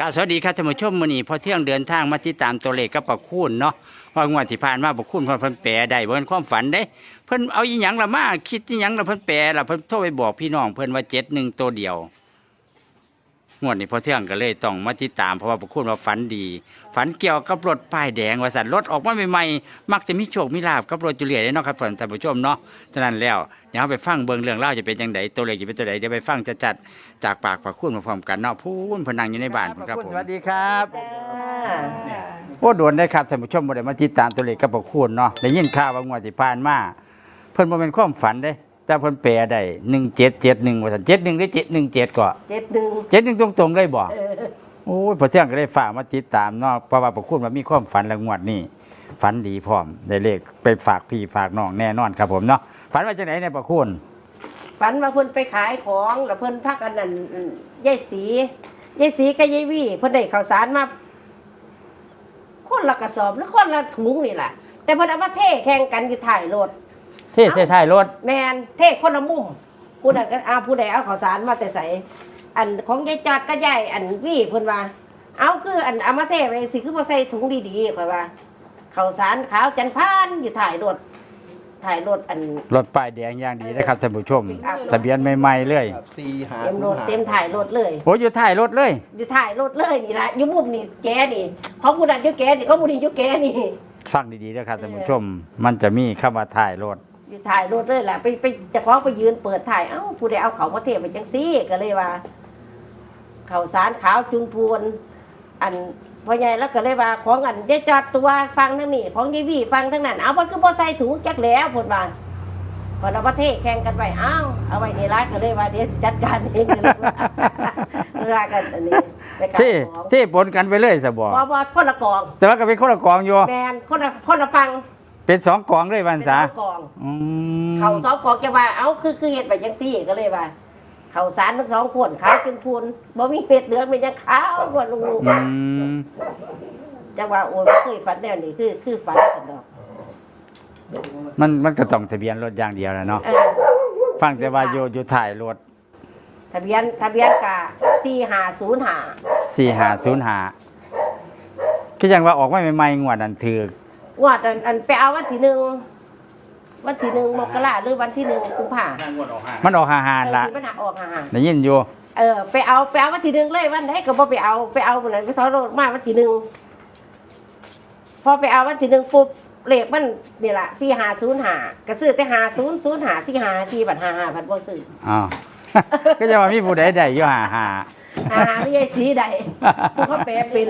กาสวัสดีครับท่านผู้ชมมื้อนี้พอเที่ยงเดินทางมาติดตามตัวเลขกับปักคูณเนาะว่างวดที่ผ่านมาปักคูณเพิ่นเพิ่นแปลได้เพิ่นความฝันได้ เพิ่นเอาอีหยังละมาคิดอีหยังละเพิ่นแปลละเพิ่นโทรไปบอกพี่น้องเพิ่นว่าเจ็ดหนึ่งตัวเดียว งวดนี้พอเที่ยงก็เลยต้องมาติดตามเพราะว่าปักคูณว่าฝันดี ฝันเกี่ยวกับรถป้ายแดงว่าสันรถออกมาใหม่ๆมักจะมีโชคมีลาบกับรถจุเลียได้เนาะครับท่านผู้ชมเนาะฉะนั้นแล้วเดี๋ยวเราไปฟังเบิ่งเรื่องเล่าวจะเป็นจังไดตัวเลขจะเป็นตัวใดเดี๋ยวไปฟังจะจัดๆจากปากปักคูณมาพร้อมกันเนาะพูนเพนนังอยู่ในบ้านพุ่นครับผมสวัสดีครับ โอ้โดนได้ครับท่านผู้ชมบ่ได้มาติดตามตัวเลขกับพวกคุณเนาะได้ยินข่าวว่างวดที่ผ่านมาเพิ่นบ่เป็นความฝันเด้ แต่เพิ่นแปลได้1771ว่าซั่น71หรือ717ก็เจ็ดหนึ่ง71ตรงๆเลยบ่เออโอ้ยพอเที่ยงก็ได้ฝากมาติดตามเนาะเพราะว่าพวกคุณว่ามีความฝันและงวดนี้ฝันดีพร้อม ได้เลขไปฝากพี่ฝากน้องแน่นอนครับผมเนาะฝันว่าจังไดเนี่ยพวกคุณฝันว่าเพิ่นไปขายของแล้วเพิ่นพักอันนั้นอืมยายสียายสีกับยายวี่เพิ่นได้ข้าวสารมาคนละกระสอบหรือคนละถุงนี่แหละแต่เพิ่นเอามาเทแข่งกันอยู่ถ่ายรถเทใส่ท้ายรถ แมนเทคนละมุมผู้ใดก็เอาผู้ใดเอาข้าวสารมาแต่ใส่อันของยายจอดก็ยายอันวี่เพิ่นว่า เอาคืออันเอามาเทไปสิคือบ่ใส่ถุงดีๆข่อยว่าข้าวสารขาวจันพานอยู่ถ่ายรถถ่ายรถอัน รถป้ายแดงอย่างดีนะครับท่านผู้ชมครับ ทะเบียนใหม่ๆเลยสี่หาเต็มรถเต็มถ่ายรถเลย โอ้อยู่ท้ายรถเลย อยู่ถ่ายรถเลยนี่ละอยู่มุมนี่แกนี่ของผู้นั้นอยู่แกนี่ของผู้นี้อยู่แกนี่ ฟังดีๆนะครับท่านผู้ชม มันจะมีคำว่าท้ายรถ อยู่ถ่ายรถเลยล่ะไปไปเจะคล้าของไปยืนเปิดถ่ายเอ้าผู้ใดเอาเขามาเทไปจังซี่ก็เลยว่าเขาวสารขาวจุนพูนอันพ่อใหญ่แล้วก็เลยว่าของอันยายจอดตัวฟังทั้งนี้ของยายวี่ฟังทั้งนั้นเอามันคือบ่ใส่ถุงจักแล้วพุ่นว่าพอเราประเทศแข่งกันไปเอ้าเอาไว้ในร้านก็เลยว่าเดี๋ยวจัดการเองก็เลยว่าร้านกันอันนี้ไปขายที่ของที่ปนกันไปเลยสบอบ่บ่คนละกอง แต่ว่าก็เป็นคนละกองอยู่แมนคนละคนละฟัง เป็นสองกองเลยวันเป็นษาสองกอง อืมเขาสองกองจะว่าเอ้าคือคือเฮ็ดไปจังซี่ก็เลยว่า เขาสารทั้งสองคนขาวเป็นพูนบ่มีเม็ดเหลืองเป็นยังขาวกว่าลุงอืมจังว่าโอ้ยบ่เคยฝันแนวนี้คือคือฝันสนดอกมันมันก็ต้องทะเบียนรถอย่างเดียวแหละเนาะเออฟังแต่ว่าอยู่อยู่ถ่ายรถทะเบียนทะเบียนกะ4505 สี่หาศูนย์หาก็ยังว่าออกมาใหม่ๆงวดนั้นถือ งวดอันอันไปเอาวันที่หนึ่งวันที่หนึ่งมกราหรือวันที่หนึ่งกุมภามันออกหาหาเออละที่มันหาออกห่าได้ยินอยู่เออไปเอาไปเอาวันที่หนึ่งเลยวันไหนก็บ่ไปเอาไปเอาวันไหนไปซ้อนรถมาวันที่หนึ่งพอไปเอาวันที่หนึ่งปุ๊บเลขมันนี่ละสี่หาศูนย์หาก็ซื้อแต่หาศูนย์ศูนย์หาสี่หาสี่บัตรหาหาพันบ่ซื้ออ๋อก็จะว่ามีผู้ใดได้อยู่หาหาหาหาไม่ใช่สีใดผู้เขาแปลเป็น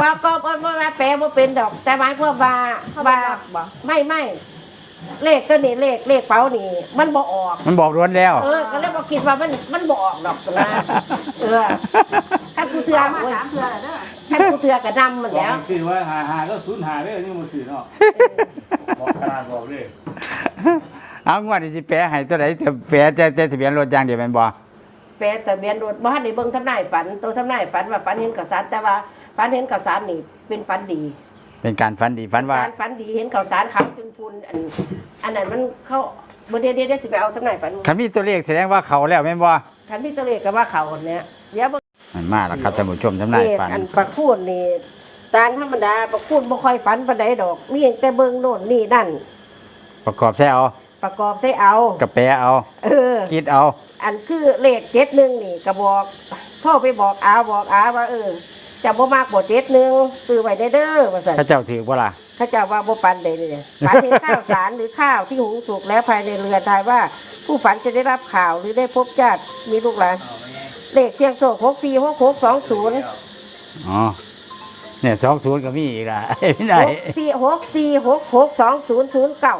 ว่าก็ก็บ่ว่าแปลบ่เป็นดอก แต่หมายความว่าว่าไม่ไม่เลขตัวนี้เลขเลขเป๋านี่ มันบ่ออก มันบอกรวนแล้ว เออก็เลยบอกคิดว่ามันมันบออกดอกนะเออถ้ากูเตือโอ้ยถ้ากูเตือกระดำมันแล้วคือว่าหาหาก็ศูนย์หาเลยนี่มันคือเนาะบอกขนาดบอกเลยเอางวดนี้สิแปลให้ตัวไหนจะแปลแต่แต่ทะเบียนรถอย่างเดียวแม่นบ่ แปลทะเบียนรถบ้านในเบิ่งทำนายฝันตัวทำนายฝันว่าฝันเห็นข่าวสารแต่ว่าฝันเห็นข่าวสารนี่เป็นฝันดีเป็นการฝันดีฝันว่าการฝันดีเห็นข่าวสารขาวจนพูนอันอันนั้นมันเข้าบนเดียวเดียวเดี๋ยวสิไปเอาทำนายฝันถ้ามีตัวเลขแสดงว่าเขาแล้วแม่นบ่คันที่ตัวเลขก็ว่าเขาเนี่ยเดี๋ยวมันมาแล้วครับท่านผู้ชมทำนายเลขฝันอันประคูนนี่ตามธรรมดาประคูนบ่ค่อยฝันปานใดดอกมีแต่เบิ่งโน่นนี่นั่นประกอบใช่เอา ประกอบใส่เอากระแปลเอา เออ คิดเอา อันคือเลขเจ็ดหนึ่งนี่ก็บอกโทรไปบอกอาบอกอาว่าเออจะบ่มากบ่เจ็ดหนึ่งซื้อไว้ได้เด้อว่าซั่นพระเจ้าถือบ่ล่ะเขาเจ้าว่าบ่ปันได้เลยฝันเห็นข้าวสารหรือข้าวที่หุงสุกแล้วภายในเรือนทายว่า ผู้ฝันจะได้รับข่าวหรือได้พบญาติมีลูกหลานเลขเสียงโชคหกสี่หกหกสองศูนย์อ๋อเนี่ยสองศูนย์ก็มีอีกละไม่ได้สี่หกสี่หกหกสองศูนย์ศูนย์เก้า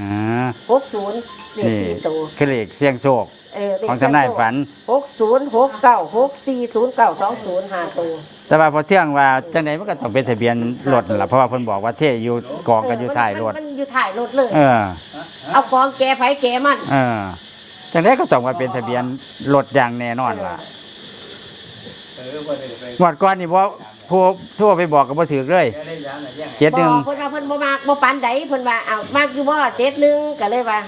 อ่าหกศูนย์เลขนี่สี่ตัวคือเลขเสียงโชค เออเลขของทำนายฝัน หกศูนย์หกเก้าหกสี่ศูนย์เก้าสองศูนย์ห้าตัวแต่ว่าพอเที่ยงว่าจังไหนมันก็ต้องเป็นทะเบียนรถนั่นล่ะเพราะว่าเพิ่นบอกว่าเทอยู่กองกันอยู่ท้ายรถ มันอยู่ถ่ายรถเลย เออ เอากองแกไผแกมัน เออจังไดก็ต้องว่าเป็นทะเบียนรถอย่างแน่นอนล่ะเออว่าได้ไปงวดก่อนนี่บ่ ผู้ทั่วไปบอกก็บ่ถูกเลยแค่ได้ย้านอะไรแย่งเจ็ดหนึ่งบอกเพิ่นว่าเพิ่นบ่มากบ่ปานใดเพิ่นว่าเอามากอยู่บ่เจ็ดหนึ่งก็เลยว่า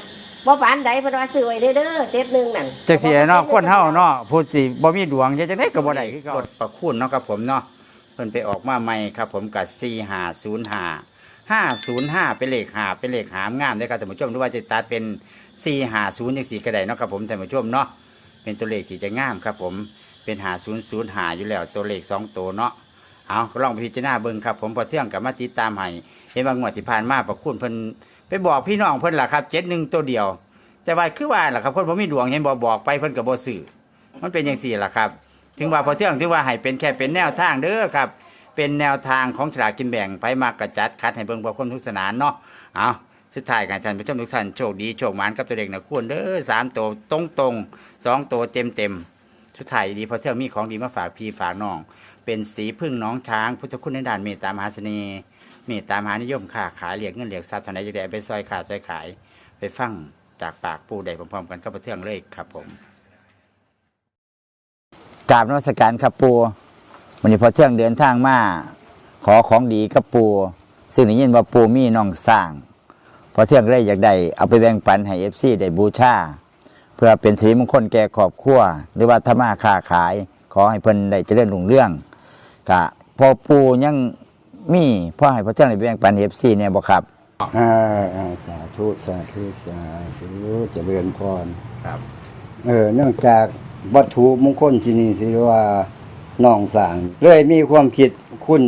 บ่ปานใดเพิ่นว่าซื้อไว้เด้อเด้อเจ็ดหนึ่งนั่นจักสิเนาะคนเฮาเนาะผู้สิบ่มีดวงจะจังได๋ก็บ่ได้คือเก่ารถประคุณเนาะครับผมเนาะเพิ่นไปออกมาใหม่ครับ ผมกับ4505 505 เป็นเลข5เป็นเลขหามงามเด้อครับท่านผู้ชมหรือว่าจะตัดเป็น450จังซี่ก็ได้เนาะครับผมท่านผู้ชมเนาะเป็นตัวเลขที่จะงามครับผมเป็น5005อยู่แล้วตัวเลขสองตัวเนาะ เอาลองไปพิจารณาเบิ่งครับ ผมพอเที่ยงกับมาติดตามให้เห็นว่างวดที่ผ่านมาประคุณเพิ่นไปบอกพี่น้องเพิ่นล่ะครับ71ตัวเดียว แต่ว่าคือว่าล่ะครับคนบ่มีดวงเห็นบ่บอกไปเพิ่นก็บ่ซื้อมันเป็นจังซี่ล่ะครับ ถึงว่าพอเที่ยงถึงว่าให้เป็นแค่เป็นแนวทางเด้อครับ เป็นแนวทางของฉลากกินแบ่งไปมากกระจัดคัดให้เบิ่งบ่คนทุกสนานเนาะเอาสุดท้ายกันท่านผู้ชมทุกท่านโชคดีโชคหมานกับตัวเด็กนะคุณเด้อสามตัวตรงตรงๆสองตัวเต็มเต็มๆ สุดท้ายดีพอเที่ยงมีของดีมาฝากพี่ฝากน้อง เป็นสีพึ่งน้องช้าง พุทธคุณในด้านเมตตามหาเสน่ห์เมตตามหานิยมค้าขายเรียกเงินเรียกทรัพย์ท่านใดจะได้ไปซอยขาดซอยขาย ไปฟังจากปากปูได้พร้อมๆกันกับพระเทืองเลยครับผมกราบนวัสการครับปูวันนี้พอเทืองเดินทางมาขอของดีกับปูซึ่งได้ยินว่าปูมีน้องสร้าง พอเทืองเลยอยากได้เอาไปแบ่งปันให้เอฟซีได้บูชา เพื่อเป็นสีมงคลแก่ครอบครัวหรือว่าธรรมาค้าขาย ขอให้เพิ่นได้เจริญรุ่งเรื่องกะพอปูยังมีพ่อให้พอเทืองได้แบ่งปันเอฟซีเนี่ยบ่ครับอ่าอ่าสาธุสาธุสาธุเจริญพรครับ เออเนื่องจากวัตถุมงคลที่นี่สิว่าน้องสางเลยมีความคิดคุณ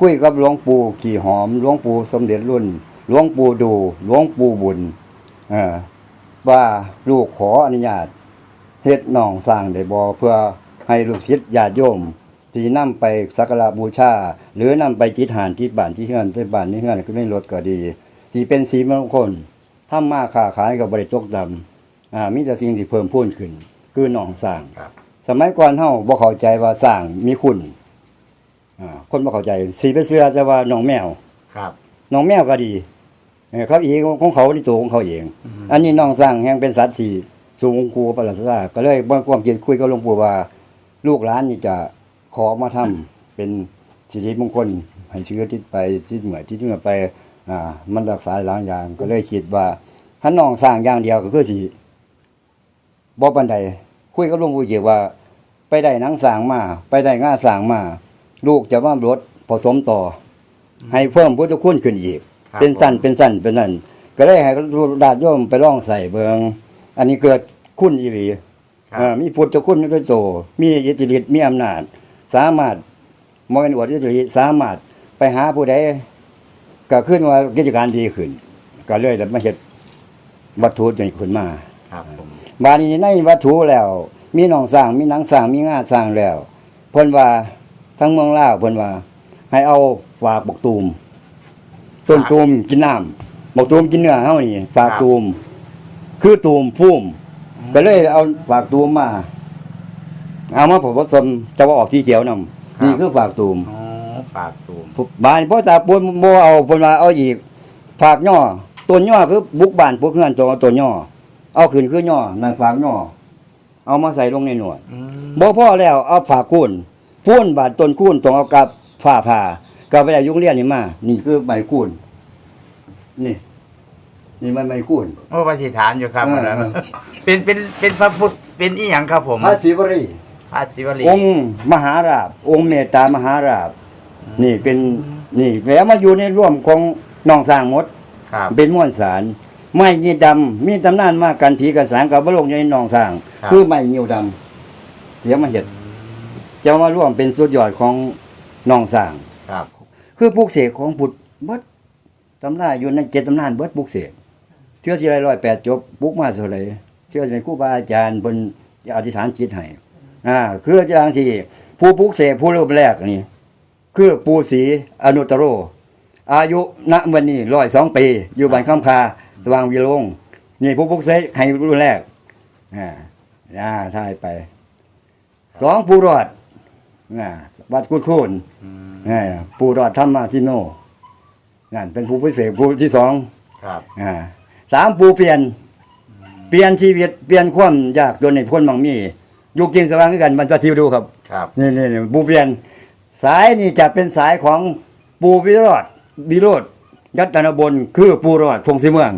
คุยกับหลวงปู่ขี่หอมหลวงปู่สมเด็จรุ่นหลวงปู่ดูหลวงปู่บุญเออ ว่าลูกขออนุญาตเฮ็ดน้องสร้างได้บ่เพื่อให้ลูกศิษย์ญาติโยมที่นำไปสักการะบูชา หรือนำไปจิตหานที่บ้านที่เฮือนที่บ้านที่เฮือนก็ไม่ลดก็ดีที่เป็นสีมงคลทำมาค้าขายกับบริจกดำอ่ามีแต่สิ่งที่เพิ่มพูนขึ้น คือหนองสร้างครับสมัยก่อนเฮาบ่เข้าใจว่าสร้างมีคุณอ่าคนบ่เข้าใจสีไปเสื้อจะว่าหนองแมวครับหนองแมวก็ดี เออเขาเองของเขาในตัวของเขาเอง อันนี้น้องสร้างแห่งเป็นสัตว์ที่สูงครูประหลาดซาก็เลยบ่ความคิดคุยกับหลวงปู่ว่า ลูกหลานนี่จะขอมาทำเป็นสิริมงคลให้เชื้อที่ไปที่เหมือที่เหมือไป อ่า มันรักษาหลายอย่าง ก็เลยคิดว่าถ้าน้องสร้างอย่างเดียวก็คือสิบ่ปานใดคุยกับหลวงปู่เกี่ยวว่า ไปได้หนังสร้างมา ไปได้ง่าสร้างมา ลูกจะมาลดผสมต่ออให้เพิ่มพุทธคุณขึ้นอีก ครับเป็นสั้นเป็นสั้นเป็นนั่นก็เลยให้ดาดโยมไปลองใส่เบิงอันนี้เกิดคุณอีหลีครับ เอ่อมีพุทธคุณด้วยโต มีอิทธิฤทธิ์มีอำนาจ สามารถมองเป็นอวดอิทธิฤทธิ์สามารถไปหาผู้ใดก็ขึ้นว่ากิจการดีขึ้น ก็เลยได้มาเฮ็ดวัตถุจนขึ้นมา ครับผมบาดนี้ในวัตถุแล้ว มีหนองสร้างมีหนังสร้างมีงาสร้างแล้วเพิ่นว่าทั้งเมืองลาวเพิ่นว่า ให้เอาฝากบกตูม ต้นตูมกินน้ำบกตูมกินเนื้อเฮานี่ฝากตูม คือตูมพุ่มก็เลยเอาฝากตูมมา เอามาผสมจะว่าออกที่เขียวนำนี่คือฝากตูมอ๋อฝากตูมบ้านพ่อตาปนบ่เอาเพิ่นว่าเอาอีก ฝากย่อต้นย่อคือบุกบ้านพวกเฮือนตัวต้นย่อเอาขึ้นคือย่อนั่นฝากย่อเอามาใส่ลงในหนวดอืมบ่พอแล้วเอาฝากคูนพูนบาดต้นคูนต้องเอากับฝ้าผ่าก็ไปได้ยุงเรียนนี่มา นี่คือใบคูน นี่ นี่มันใบคูนโอ้ปฏิฐานอยู่ครับเอออันนั้นเป็นเป็นเป็นพระพุทธเป็นอีหยังครับผมพระศิวรีพระศิวลีองค์มหาราบ องค์เมตตามหาราบ นี่เป็นนี่แล้วมาอยู่ในร่วมของน้องสร้างหมด ครับ เป็นม้วนสารไม้ยีดำมีตำนานมากันผีกันสางกับบลงอยู่ในหนองสร้าง ครับ คือไม้ยิวดำเสียมาเห็ดจะมาร่วมเป็นสุดยอดของหนองสร้าง ครับ คือปลูกเสกของบุตรเบิด ตำนานอยู่ในเจ็ดตำนานเบิดปลูกเสกเชื่อสิไรร้อยแปดจบปลูกมาเท่าไรเชื่อสิเป็นครูบาอาจารย์บนอธิษฐานจิตให้อ่าคืออาจารย์ที่ผู้ปลูกเสกผู้รูปแรกนี่ คือปูศรีอนุตโร อายุณวันนี้ร้อยสองปี อยู่บ้านข้ามคาสว่างวิโรงนี่ผู้พุกเสกให้รุ่นแรกอ่าอ่าท่ายไปสองปูรอดอ่าวัดกุดโคนอ่าปูรอดธรรมาทิโน นั่นเป็นผู้พิเศษผู้ที่สองครับอ่าสามปูเปลี่ยน เปลี่ยนชีวิตเปลี่ยนความยากจนในพ้นบางมีอยู่กินสว่างด้วยกันมันจะทิวดูครับครับนี่นี่นี่ปูเปลี่ยน สายนี่จะเป็นสายของปูวิโรธวิโรธยัตนบลคือปูรอดพงศิเมือง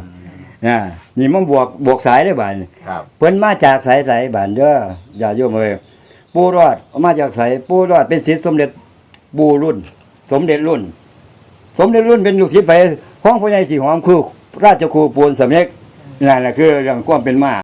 อ่านี่มันบวกบวกสายได้บาดนี่ครับเพิ่นมาจากสายสายบานเด้ออย่าโยมเอ้ยปู่รอดมาจากสายปู่รอดเป็นศิษย์สมเด็จปู่รุ่น สมเด็จรุ่น ผมได้รุ่นเป็นลูกศิษย์ไปของพ่อใหญ่สีหอมคือราชครูปูนสำเร็จนั่นแหละคือเรื่องความเป็นมา